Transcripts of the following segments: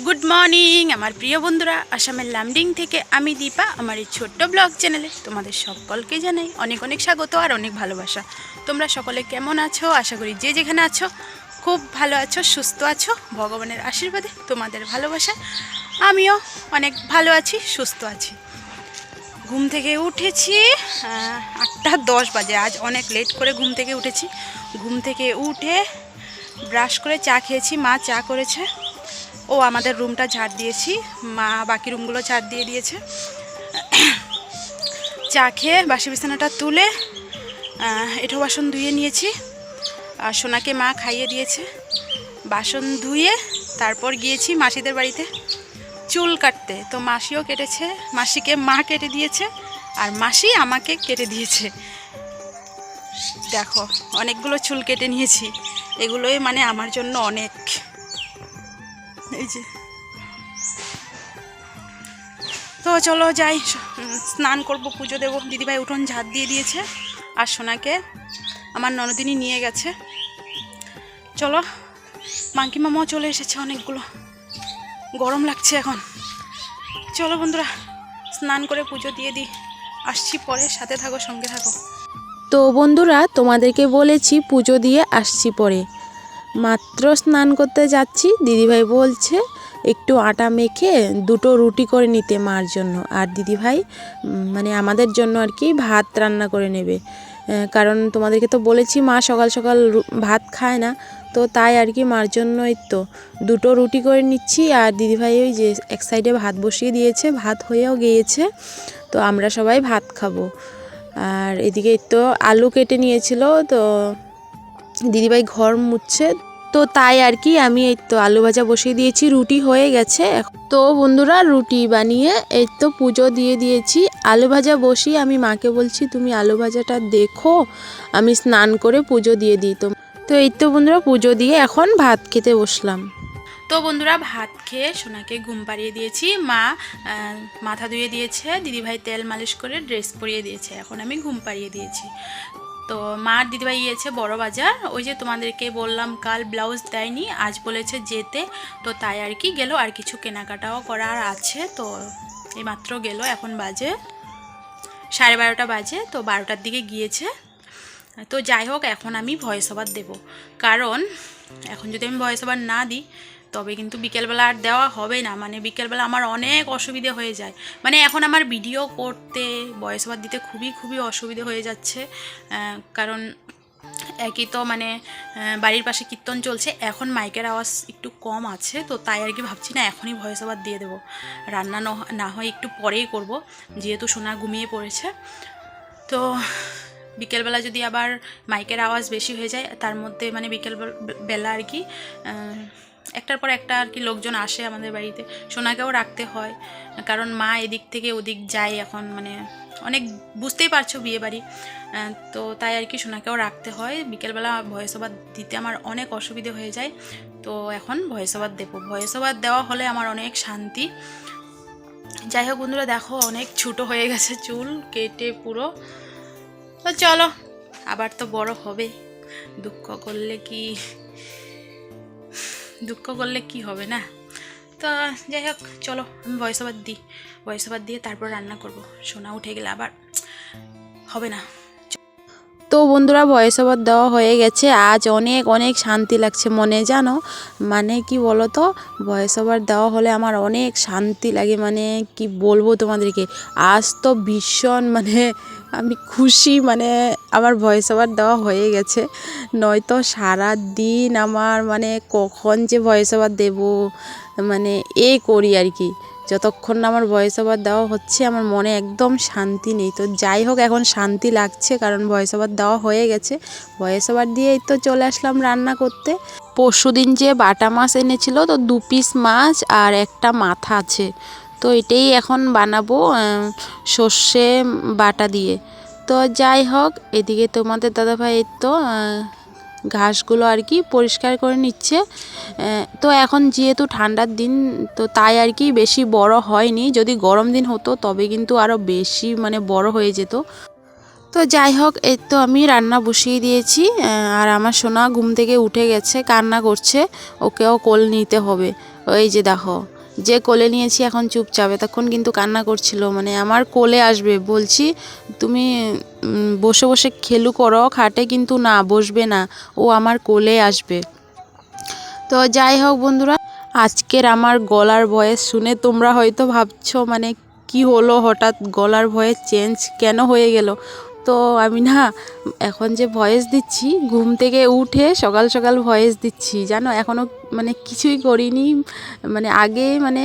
Good morning আমার প্রিয় বন্ধুরা। আসামের লামডিং থেকে আমি দীপা, আমার এই ছোট্ট ব্লগ চ্যানেলে তোমাদের সকলকে জানাই অনেক অনেক স্বাগত আর অনেক ভালোবাসা। তোমরা সকলে কেমন আছো? আশা করি যে যেখানে আছো, খুব ভালো আছো, সুস্থ আছো, ভগবানের আশীর্বাদে তোমাদের ভালোবাসা আমিও অনেক ভালো আছি, সুস্থ আছি। ঘুম থেকে উঠেছি আটটা দশ বাজে, আজ অনেক লেট করে ঘুম থেকে উঠেছি। ঘুম থেকে উঠে ব্রাশ করে চা খেয়েছি, মা চা করেছে। ও আমাদের রুমটা ঝাড় দিয়েছি। মা বাকি রুমগুলো ঝাড় দিয়ে দিয়েছে। চা খেয়ে বাসি বিছানাটা তুলে এঁঠো বাসন ধুয়ে নিয়েছি। আর সোনাকে মা খাইয়ে দিয়েছে। বাসন ধুয়ে তারপর গিয়েছি মাসিদের বাড়িতে চুল কাটতে। তো মাসিও কেটেছে, মাসিকে মা কেটে দিয়েছে আর মাসি আমাকে কেটে দিয়েছে। দেখো, অনেকগুলো চুল কেটে নিয়েছি। এগুলোই মানে আমার জন্য অনেক। এই যে। তো চলো যাই, স্নান করব, পুজো দেবো। দিদিভাই উঠোন ঝাঁট দিয়ে দিয়েছে, আর সোনাকে আমার ননদিনী নিয়ে গেছে। চলো মাংকি মামাও চলে এসেছে অনেকগুলো। গরম লাগছে এখন। চলো বন্ধুরা, স্নান করে পুজো দিয়ে দিই। আসছি পরে, সাথে থাকো, সঙ্গে থাকো। তো বন্ধুরা, তোমাদেরকে বলেছি পুজো দিয়ে আসছি পরে। মাত্র স্নান করতে যাচ্ছি। দিদিভাই বলছে, একটু আটা মেখে দুটো রুটি করে নিতে মার জন্য। আর দিদিভাই মানে আমাদের জন্য আর কি ভাত রান্না করে নেবে। কারণ তোমাদেরকে তো বলেছি, মা সকাল সকাল ভাত খায় না। তো তাই আর কি মার জন্যই তো দুটো রুটি করে নিচ্ছি। আর দিদিভাই ওই যে এক সাইডে ভাত বসিয়ে দিয়েছে, ভাত হয়েও গিয়েছে। তো আমরা সবাই ভাত খাব। আর এদিকে তো আলু কেটে নিয়েছিল, তো দিদিভাই ঘর মুছছে তো তাই আর কি আমি এই তো আলু ভাজা বসিয়ে দিয়েছি, রুটি হয়ে গেছে। তো বন্ধুরা, রুটি বানিয়ে এই তো পুজো দিয়ে দিয়েছি। আলু ভাজা বসিয়ে আমি মাকে বলছি, তুমি আলু ভাজাটা দেখো, আমি স্নান করে পুজো দিয়ে দিই তো। তো এই তো বন্ধুরা, পুজো দিয়ে এখন ভাত খেতে বসলাম। তো বন্ধুরা, ভাত খেয়ে সোনাকে ঘুম পাড়িয়ে দিয়েছি। মা মাথা ধুয়ে দিয়েছে, দিদিভাই তেল মালিশ করে ড্রেস পরিয়ে দিয়েছে, এখন আমি ঘুম পাড়িয়ে দিয়েছি। তো মা দিদিভাই গিয়েছে বড় বাজার ওই যে তোমাদেরকে বললাম, কাল ব্লাউজ দেয়নি, আজ বলেছে যেতে। তো তাই আর কি গেল, আর কিছু কেনাকাটাও করার আছে। তো এইমাত্র গেল, এখন বাজে সাড়ে বারোটা বাজে, তো বারোটার দিকে গিয়েছে। তো যাই হোক, এখন আমি ভয়েস ওভার দেবো। কারণ এখন যদি আমি ভয়েস ওভার না দিই তবে কিন্তু বিকেলবেলা আর দেওয়া হবে না। মানে বিকেলবেলা আমার অনেক অসুবিধে হয়ে যায়। মানে এখন আমার ভিডিও করতে বয়স ওভার দিতে খুবই খুবই অসুবিধে হয়ে যাচ্ছে। কারণ একই তো মানে বাড়ির পাশে কীর্তন চলছে। এখন মাইকের আওয়াজ একটু কম আছে, তো তাই আর কি ভাবছি না, এখনই ভয়েস ওভার দিয়ে দেবো। রান্না ন- হয় একটু পরেই করব, যেহেতু সোনা ঘুমিয়ে পড়েছে। তো বিকেলবেলা যদি আবার মাইকের আওয়াজ বেশি হয়ে যায়, তার মধ্যে মানে বিকেল বেলা আর কি একটার পর একটা আর কি লোকজন আসে আমাদের বাড়িতে। সোনাকেও রাখতে হয়, কারণ মা এদিক থেকে ওদিক যায় এখন মানে অনেক বুঝতেই পারছ বিয়ে বাড়ি তো তাই আর কি সোনাকেও রাখতে হয়। বিকেলবেলা ভয়েস ওভার দিতে আমার অনেক অসুবিধে হয়ে যায়। তো এখন ভয়েস ওভার দেবো। ভয়েস ওভার দেওয়া হলে আমার অনেক শান্তি। যাই হোক বন্ধুরা, দেখো অনেক ছোটো হয়ে গেছে চুল, কেটে পুরো। তো চলো, আবার তো বড় হবে। দুঃখ করলে কি? দুঃখ করলে কি হবে না? তো যাই হোক, চলো, আমি ভয়েস ওভার দিই। ভয়েস ওভার দিয়ে তারপর রান্না করব। সোনা উঠে গেলে আবার হবে না। তো বন্ধুরা ভয়েস ওভার দেওয়া হয়ে গেছে। আজ অনেক অনেক শান্তি লাগছে মনে, জানো? মানে কি বলো তো ভয়েস ওভার দেওয়া হলে আমার অনেক শান্তি লাগে। মানে কি বলব তোমাদেরকে? আজ তো ভীষণ মানে আমি খুশি মানে আমার ভয়েস ওভার দেওয়া হয়ে গেছে। নয়তো সারা দিন আমার মানে কখন যে ভয়েস ওভার দেবো মানে এ করি আর কি। যতক্ষণ না আমার ভয়েস ওভার দেওয়া হচ্ছে, আমার মনে একদম শান্তি নেই। তো যাই হোক, এখন শান্তি লাগছে, কারণ ভয়েস ওভার দেওয়া হয়ে গেছে। ভয়েস ওভার দিয়েই তো চলে আসলাম রান্না করতে। পরশু দিন যে বাটা মাছ এনেছিল, তো দু পিস মাছ আর একটা মাথা আছে। তো এটাই এখন বানাবো সর্ষে বাটা দিয়ে। তো যাই হোক, এদিকে তোমাদের দাদাভাই এই তো ঘাসগুলো আর কি পরিষ্কার করে নিচ্ছে। তো এখন যেহেতু ঠান্ডার দিন, তো তাই আর কি বেশি বড় হয়নি। যদি গরম দিন হতো, তবে কিন্তু আরও বেশি মানে বড় হয়ে যেত। তো যাই হোক, এই তো আমি রান্না বসিয়ে দিয়েছি। আর আমার সোনা ঘুম থেকে উঠে গেছে, কান্না করছে। ওকেও কোল নিতে হবে। ওই যে দেখো। যে কোলে নিয়েছি এখন চুপচাপ তখন কিন্তু কান্না করছিল মানে আমার কোলে আসবে, বলছি তুমি বসে বসে খেলু করো, খাটে কিন্তু না, বসবে না, ও আমার কোলে আসবে। তো যাই হোক বন্ধুরা, আজকের আমার গলার ভয়েস শুনে তোমরা হয়তো ভাবছ মানে কি হলো হঠাৎ গলার ভয়েস চেঞ্জ কেন হয়ে গেল? তো আমি না, এখন যে ভয়েস দিচ্ছি, ঘুম থেকে উঠে সকাল সকাল ভয়েস দিচ্ছি, জানো? এখনও মানে কিছুই করিনি মানে আগে মানে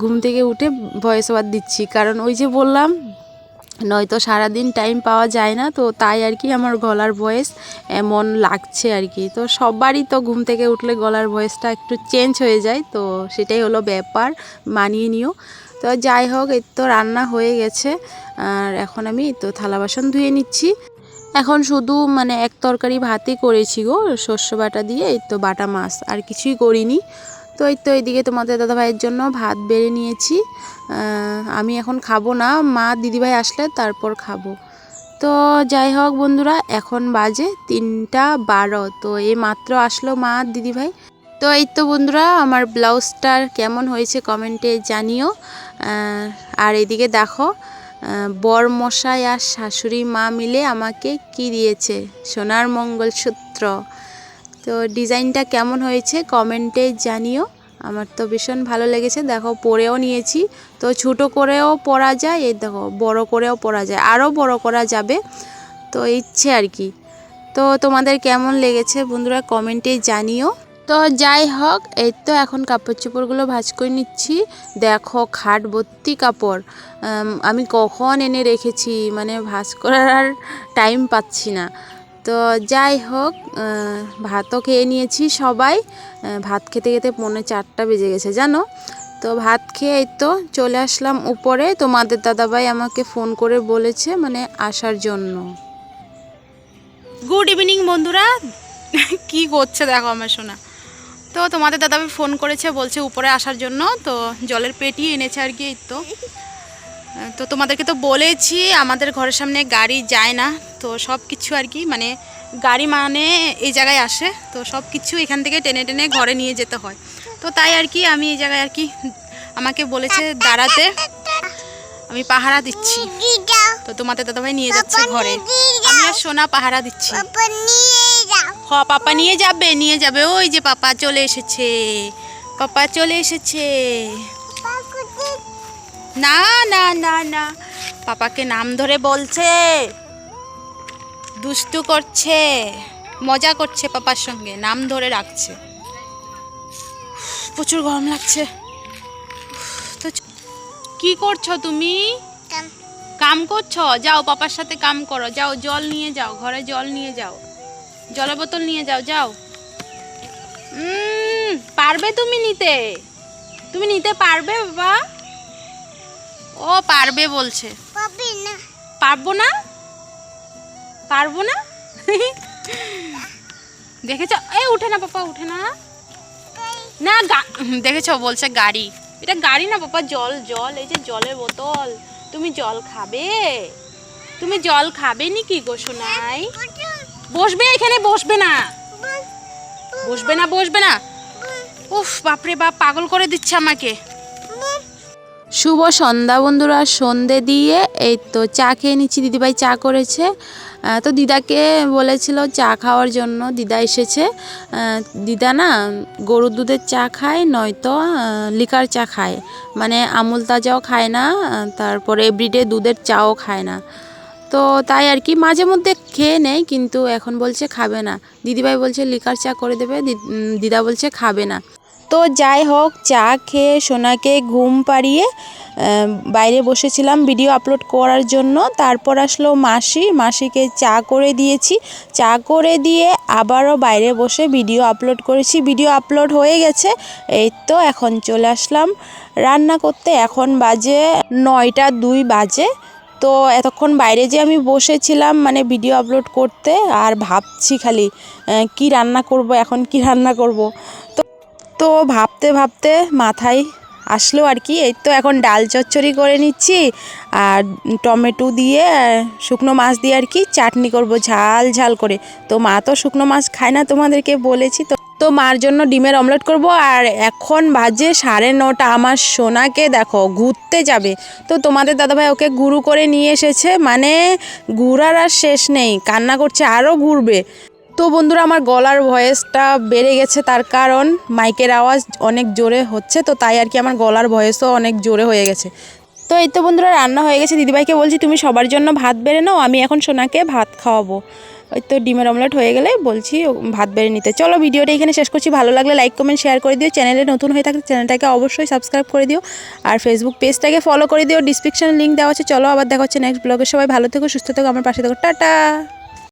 ঘুম থেকে উঠে ভয়েস ওভার দিচ্ছি। কারণ ওই যে বললাম, নয়তো সারাদিন টাইম পাওয়া যায় না, তো তাই আর কি আমার গলার ভয়েস এমন লাগছে আর কি। তো সবারই তো ঘুম থেকে উঠলে গলার ভয়েসটা একটু চেঞ্জ হয়ে যায়, তো সেটাই হলো ব্যাপার, মানিয়ে নিও। তো যাই হোক, এই তো রান্না হয়ে গেছে। আর এখন আমি তো থালা বাসন ধুয়ে নিচ্ছি। এখন শুধু মানে এক তরকারি ভাতই করেছি গো শস্য বাটা দিয়ে, এই তো বাটা মাছ, আর কিছুই করিনি। তো এই তো এইদিকে তোমাদের দাদা ভাইয়ের জন্য ভাত বেড়ে নিয়েছি। আমি এখন খাব না, মা দিদিভাই আসলে তারপর খাব। তো যাই হোক বন্ধুরা, এখন বাজে তিনটা বারো, তো এই মাত্র আসলো মা দিদিভাই। তো এই তো বন্ধুরা, আমার ব্লাউজটার কেমন হয়েছে কমেন্টে জানিও। আর এদিকে দেখো বর মশাই আর শাশুড়ি মা মিলে আমাকে কি দিয়েছে? সোনার মঙ্গলসূত্র। তো ডিজাইনটা কেমন হয়েছে কমেন্টে জানিও। আমার তো ভীষণ ভালো লেগেছে। দেখো, পরেও নিয়েছি। তো ছোটো করেও পরা যায়, এই দেখো, বড় করেও পরা যায়, আরও বড় করা যাবে। তো ইচ্ছে আর কি। তো তোমাদের কেমন লেগেছে বন্ধুরা কমেন্টে জানিও। তো যাই হোক, এই তো এখন কাপড় চোপড়গুলো ভাঁজ করে নিচ্ছি। দেখো, খাট ভর্তি কাপড়। আমি কখন এনে রেখেছি মানে ভাঁজ করার আর টাইম পাচ্ছি না। তো যাই হোক ভাতও খেয়ে নিয়েছি সবাই। ভাত খেতে খেতে পৌনে চারটা বেজে গেছে, জানো? তো ভাত খেয়ে এই তো চলে আসলাম উপরে। তোমাদের দাদাভাই আমাকে ফোন করে বলেছে মানে আসার জন্য। গুড ইভিনিং বন্ধুরা। কি করছে দেখো আমার সোনা। তো তোমাদের দাদাভাই ফোন করেছে, বলছে উপরে আসার জন্য, তো জলের পেটি এনেছে আর কি তো। তো তোমাদেরকে তো বলেছি, আমাদের ঘরের সামনে গাড়ি যায় না, তো সব কিছু আর কি মানে গাড়ি মানে এই জায়গায় আসে, তো সব কিছু এখান থেকে টেনে টেনে ঘরে নিয়ে যেতে হয়। তো তাই আর কি আমি এই জায়গায় আর কি আমাকে বলেছে দাঁড়াতে, আমি পাহারা দিচ্ছি। তো তোমাদের দাদাভাই নিয়ে যাচ্ছে ঘরে। আমি আর সোনা পাহারা দিচ্ছি। হ পাপা নিয়ে যাবে নিয়ে যাবে। ওই যে পাপা চলে এসেছে। পাপা চলে এসেছে। না না না না। পাপাকে নাম ধরে বলছে। দুষ্টু করছে। মজা করছে পাপার সঙ্গে। নাম ধরে রাখছে। প্রচুর গরম লাগছে। তো কি করছ তুমি? কাম করছ? যাও পাপার সাথে কাম করো। যাও জল নিয়ে যাও। ঘরে জল নিয়ে যাও। জলের বোতল নিয়ে যাও যাও। পারবে তুমি নিতে? তুমি নিতে পারবে বাবা? ও পারবে বলছে। পারব না। পারব না? দেখেছ? এ উঠে না পাপা উঠে না। না দেখেছ বলছে গাড়ি। এটা গাড়ি না পাপা জল জল এই যে জলের বোতল। তুমি জল খাবে? তুমি জল খাবে নি কি গো সোনাই? বসবে এখানে? বসবে না। বসবে না বসবে না। উফ, বাপরে বাপ, পাগল করে দিচ্ছে আমাকে। শুভ সন্ধ্যা বন্ধুরা, সন্ধে দিয়ে এই তো চা খেয়ে নিচ্ছি। দিদিভাই চা করেছে। তো দিদাকে বলেছিল চা খাওয়ার জন্য। দিদা এসেছে। দিদা না গরুর দুধের চা খায়, নয়তো লিকার চা খায়। মানে আমুল তাজাও খায় না তারপরে এভরিডে দুধের চাও খায় না। তো তাই আর কি, মাঝে মধ্যে খেয়ে নেয়, কিন্তু এখন বলছে খাবে না। দিদিভাই বলছে, লিকার চা করে দেবে দিদা বলছে খাবে না। তো যাই হোক, চা খেয়ে সোনাকে ঘুম পাড়িয়ে বাইরে বসেছিলাম ভিডিও আপলোড করার জন্য। তারপর আসলো মাসি, মাসিকে চা করে দিয়েছি। চা করে দিয়ে আবারও বাইরে বসে ভিডিও আপলোড করেছি। ভিডিও আপলোড হয়ে গেছে, এই তো এখন চলে আসলাম। রান্না করতে এখন বাজে নয়টা দুই বাজে। তো এতক্ষণ বাইরে যে আমি বসেছিলাম মানে ভিডিও আপলোড করতে, আর ভাবছি খালি কি রান্না করব, এখন কি রান্না করব? তো তো ভাবতে ভাবতে মাথায় আসলো আর কি, এই তো এখন ডাল চচ্চড়ি করে নিচ্ছি, আর টমেটো দিয়ে, শুকনো মাছ দিয়ে আর কি, চাটনি করব ঝাল ঝাল করে। তো মা তো শুকনো মাছ খায় না তোমাদেরকে বলেছি, তো তো মার জন্য ডিমের অমলেট করব আর এখন বাজে সাড়ে নটা। আমার সোনাকে দেখো, ঘুরতে যাবে। তো তোমাদের দাদাভাই ওকে গুরু করে নিয়ে এসেছে। মানে ঘুরার আর শেষ নেই, কান্না করছে আরও ঘুরবে। তো বন্ধুরা, আমার গলার ভয়েসটা বেড়ে গেছে, তার কারণ মাইকের আওয়াজ অনেক জোরে হচ্ছে, তো তাই আর কি আমার গলার ভয়েসও অনেক জোরে হয়ে গেছে। তো এই তো বন্ধুরা, রান্না হয়ে গেছে। দিদিভাইকে বলছি, তুমি সবার জন্য ভাত বেড়ে নাও, আমি এখন সোনাকে ভাত খাওয়াবো। ওই তো ডিমের অমলেট হয়ে গেলে বলছি ভাত বেড়ে নিতে। চলো ভিডিওটা এখানে শেষ করছি। ভালো লাগলে লাইক কমেন্ট শেয়ার করে দিও। চ্যানেলে নতুন হয়ে থাকলে চ্যানেলটাকে অবশ্যই সাবস্ক্রাইব করে দিও। আর ফেসবুক পেজটাকে ফলো করে দিও। ডিসক্রিপশানে লিঙ্ক দেওয়া আছে। চলো আবার দেখা হচ্ছে নেক্সট ব্লগে সবাই ভালো থেকো, সুস্থ থেকো। আমার পাশে থেকো। টাটা!